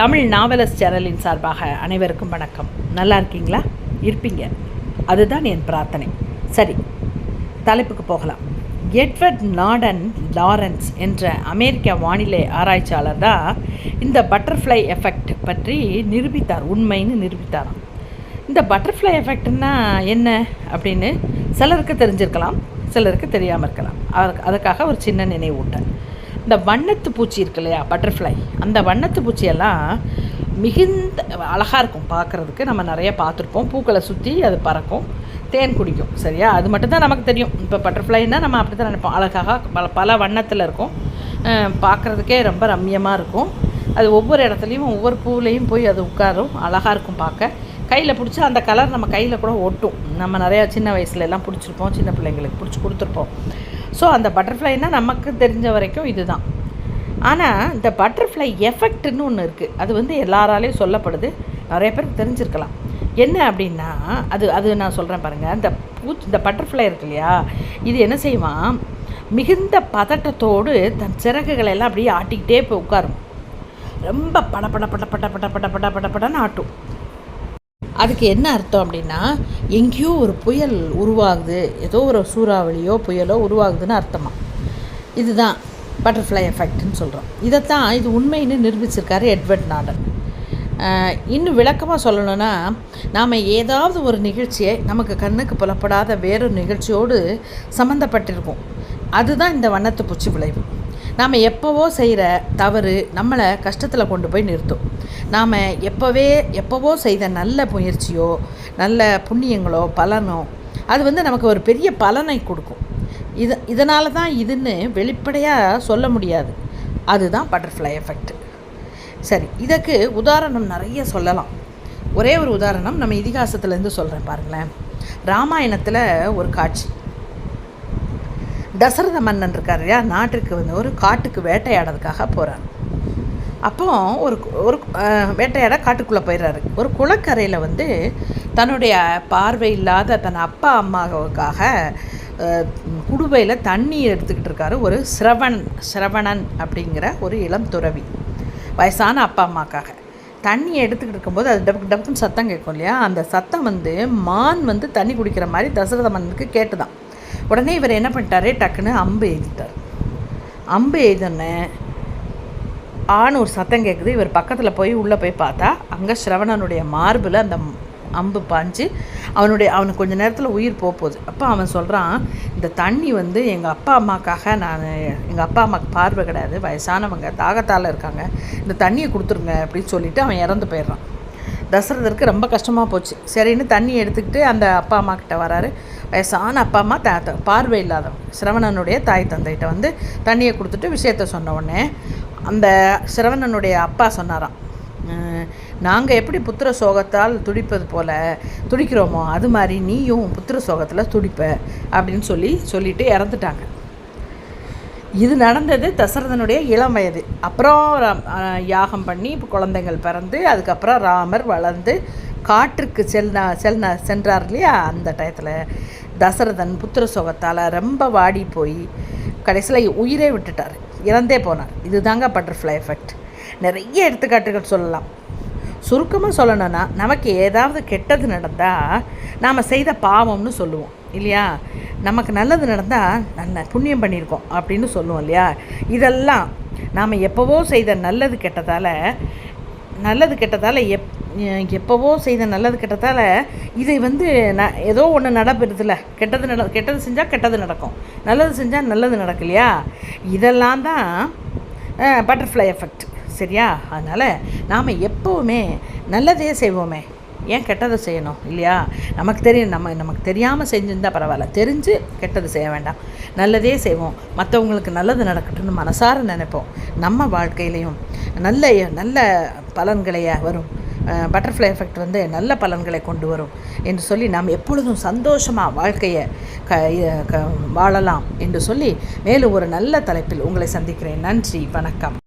தமிழ் நாவலஸ் சேனலின் சார்பாக அனைவருக்கும் வணக்கம். நல்லா இருக்கீங்களா? இருப்பீங்க. அதுதான் என் பிரார்த்தனை. சரி தலைப்புக்கு போகலாம். எட்வர்ட் நாடன் லாரன்ஸ் என்ற அமெரிக்க வானிலை ஆராய்ச்சியாளர் தான் இந்த பட்டர்ஃப்ளை எஃபெக்ட் பற்றி நிரூபித்தார் உண்மைன்னு நிரூபித்தாராம். இந்த பட்டர்ஃப்ளை எஃபெக்ட்னா என்ன அப்படின்னு சிலருக்கு தெரிஞ்சிருக்கலாம் சிலருக்கு தெரியாமல் இருக்கலாம். அதுக்கு அதுக்காக ஒரு சின்ன நினைவூட்டல். இந்த வண்ணத்து பூச்சி இருக்கு இல்லையா? பட்டர்ஃப்ளை அந்த வண்ணத்து பூச்சியெல்லாம் மிகுந்த அழகாக இருக்கும் பார்க்குறதுக்கு. நம்ம நிறைய பார்த்துருப்போம். பூக்களை சுற்றி அது பறக்கும். தேன் குடிக்கும் சரியா? அது மட்டும்தான் நமக்கு தெரியும். இப்போ பட்டர்ஃப்ளைனால் நம்ம அப்படி தான் நினைப்போம். அழகாக பல பல வண்ணத்தில் இருக்கும். பார்க்குறதுக்கே ரொம்ப ரம்மியமாக இருக்கும். அது ஒவ்வொரு இடத்துலையும் ஒவ்வொரு பூவிலையும் போய் அது உட்காரும். அழகாக இருக்கும் பார்க்க. கையில் பிடிச்சா அந்த கலர் நம்ம கையில் கூட ஒட்டும். நம்ம நிறையா சின்ன வயசுல எல்லாம் பிடிச்சிருப்போம். சின்ன பிள்ளைங்களுக்கு பிடிச்சி கொடுத்துருப்போம். ஸோ அந்த பட்டர்ஃப்ளைனால் நமக்கு தெரிஞ்ச வரைக்கும் இதுதான். ஆனால் இந்த பட்டர்ஃப்ளை எஃபெக்ட்னு ஒன்று இருக்குது அது வந்து எல்லாராலையும் சொல்லப்படுது. நிறைய பேருக்கு தெரிஞ்சிருக்கலாம். என்ன அப்படின்னா அது அது நான் சொல்கிறேன் பாருங்கள் இந்த பூச்சி இந்த பட்டர்ஃப்ளை இருக்கு இல்லையா? இது என்ன செய்வான் மிகுந்த பதட்டத்தோடு தன் சிறகுகளை எல்லாம் அப்படியே ஆட்டிக்கிட்டே போய் உட்காரும். ரொம்ப பட பட பட பட பட பட பட பட படன்னு ஆட்டும். அதுக்கு என்ன அர்த்தம் அப்படின்னா எங்கேயோ ஒரு புயல் உருவாகுது ஏதோ ஒரு சூறாவளியோ புயலோ உருவாகுதுன்னு அர்த்தமாக இதுதான் பட்டர்ஃப்ளை எஃபெக்ட்னு சொல்கிறோம் இதைத்தான் இது உண்மைன்னு நிரூபிச்சிருக்காரு எட்வர்ட் நாடன் இன்னும் விளக்கமாக சொல்லணும்னா நாம் ஏதாவது ஒரு நிகழ்ச்சியை நமக்கு கண்ணுக்கு புலப்படாத வேறொரு நிகழ்ச்சியோடு சம்மந்தப்பட்டிருக்கும் அதுதான் இந்த வண்ணத்து பூச்சி விளைவு. நாம் எப்போவோ செய்கிற தவறு நம்மளை கஷ்டத்தில் கொண்டு போய் நிறுத்தும். நாம் எப்போவே எப்போவோ செய்த நல்ல முயற்சியோ நல்ல புண்ணியங்களோ பலனோ அது வந்து நமக்கு ஒரு பெரிய பலனை கொடுக்கும். இது இதனால தான் இதுன்னு வெளிப்படையாக சொல்ல முடியாது. அதுதான் பட்டர்ஃப்ளை எஃபெக்ட் சரி இதற்கு உதாரணம் நிறைய சொல்லலாம். ஒரே ஒரு உதாரணம் நம்ம இதிகாசத்துலேருந்து சொல்கிறேன் பாருங்களேன். ராமாயணத்தில் ஒரு காட்சி. தசரத மன்னன் இருக்கார் இல்லையா? நாட்டுக்கு வந்து ஒரு காட்டுக்கு வேட்டையாடுறதுக்காக போகிறார் அப்போ ஒரு ஒரு வேட்டையாட காட்டுக்குள்ளே போயிடுறாரு ஒரு குளக்கரையில் வந்து தன்னுடைய பார்வை இல்லாத தன் அப்பா அம்மாவுக்காக குடுவையில் தண்ணி எடுத்துக்கிட்டு இருக்காரு. ஒரு சிரவண் சிரவணன் அப்படிங்கிற ஒரு இளம் துறவி வயசான அப்பா அம்மாக்காக. தண்ணி எடுத்துக்கிட்டு இருக்கும்போது அது டபுக்கு டபுக்குன்னு சத்தம் கேட்கும் இல்லையா? அந்த சத்தம் வந்து மான் வந்து தண்ணி குடிக்கிற மாதிரி தசரத மன்னனுக்கு கேட்டுதான். உடனே இவர் என்ன பண்ணிட்டாரு டக்குன்னு அம்பு எழுதிட்டார். அம்பு எழுதினே ஆண் ஒரு சத்தம் கேட்குது இவர் பக்கத்தில் போய் உள்ளே போய் பார்த்தா அங்கே ஸ்ரவணனுடைய மார்பில் அந்த அம்பு பாஞ்சு அவனுடைய அவனுக்கு கொஞ்சம் நேரத்தில் உயிர் போக போகுது. அப்போ அவன் சொல்கிறான் இந்த தண்ணி வந்து எங்கள் அப்பா அம்மாக்காக நான் எங்கள் அப்பா அம்மாவுக்கு பார்வை கிடையாது. வயசானவங்க தாகத்தால் இருக்காங்க. இந்த தண்ணியை கொடுத்துருங்க அப்படின்னு சொல்லிவிட்டு அவன் இறந்து போயிடுறான். தசரதற்கு ரொம்ப கஷ்டமாக போச்சு. சரின்னு தண்ணி எடுத்துக்கிட்டு அந்த அப்பா அம்மா கிட்ட வராரு. வயசான அப்பா அம்மா த பார்வை இல்லாதவன் சிரவணனுடைய தாய் தந்தைகிட்ட வந்து தண்ணியை கொடுத்துட்டு விஷயத்த சொன்ன உடனே அந்த சிரவணனுடைய அப்பா சொன்னாராம் நாங்கள் எப்படி புத்திர சோகத்தால் துடிப்பது போல் துடிக்கிறோமோ அது மாதிரி நீயும் புத்திர சோகத்தில் துடிப்ப அப்படின்னு சொல்லி சொல்லிட்டு இறந்துட்டாங்க. இது நடந்தது தசரதனுடைய இளம் வயது. அப்புறம் யாகம் பண்ணி இப்போ குழந்தைங்கள் பிறந்து அதுக்கப்புறம் ராமர் வளர்ந்து காற்றுக்கு செல்னா செல்னா சென்றார் இல்லையா? அந்த டயத்தில் தசரதன் புத்திர சோகத்தால் ரொம்ப வாடி போய் கடைசியில் உயிரே விட்டுட்டார். இறந்தே போனார். இது தாங்க பட்டர்ஃப்ளை எஃபெக்ட் நிறைய எடுத்துக்காட்டுகள் சொல்லலாம். சுருக்கமாக சொல்லணும்னா நமக்கு ஏதாவது கெட்டது நடந்தால் நாம் செய்த பாவம்னு சொல்லுவோம். இல்லையா? நமக்கு நல்லது நடந்தால் நல்ல புண்ணியம் பண்ணியிருக்கோம் அப்படின்னு சொல்லுவோம் இல்லையா? இதெல்லாம் நாம் எப்போவோ செய்த நல்லது கெட்டதால் நல்லது கெட்டதால் எப் எப்போவோ செய்த நல்லது கெட்டதால் இதை வந்து ந ஏதோ ஒன்று நடப்புறதுல. கெட்டது நட கெட்டது செஞ்சால் கெட்டது நடக்கும். நல்லது செஞ்சால் நல்லது நடக்கலையா? இதெல்லாம் தான் பட்டர்ஃப்ளை எஃபெக்ட் சரியா? அதனால் நாம் எப்போவுமே நல்லதே செய்வோமே. ஏன் கெட்டதை செய்யணும் இல்லையா? நமக்கு தெரியும் நம்ம நமக்கு தெரியாமல் செஞ்சுருந்தால் பரவாயில்ல. தெரிஞ்சு கெட்டது செய்ய வேண்டாம். நல்லதே செய்வோம். மற்றவங்களுக்கு நல்லது நடக்கட்டும்னு மனசார நினைப்போம். நம்ம வாழ்க்கையிலையும் நல்ல நல்ல பலன்களை வரும். பட்டர்ஃப்ளை எஃபெக்ட் வந்து நல்ல பலன்களை கொண்டு வரும் என்று சொல்லி நாம் எப்பொழுதும் சந்தோஷமாக வாழ்க்கையை க வாழலாம் என்று சொல்லி மேலும் ஒரு நல்ல தலைப்பில் உங்களை சந்திக்கிறேன். நன்றி. வணக்கம்.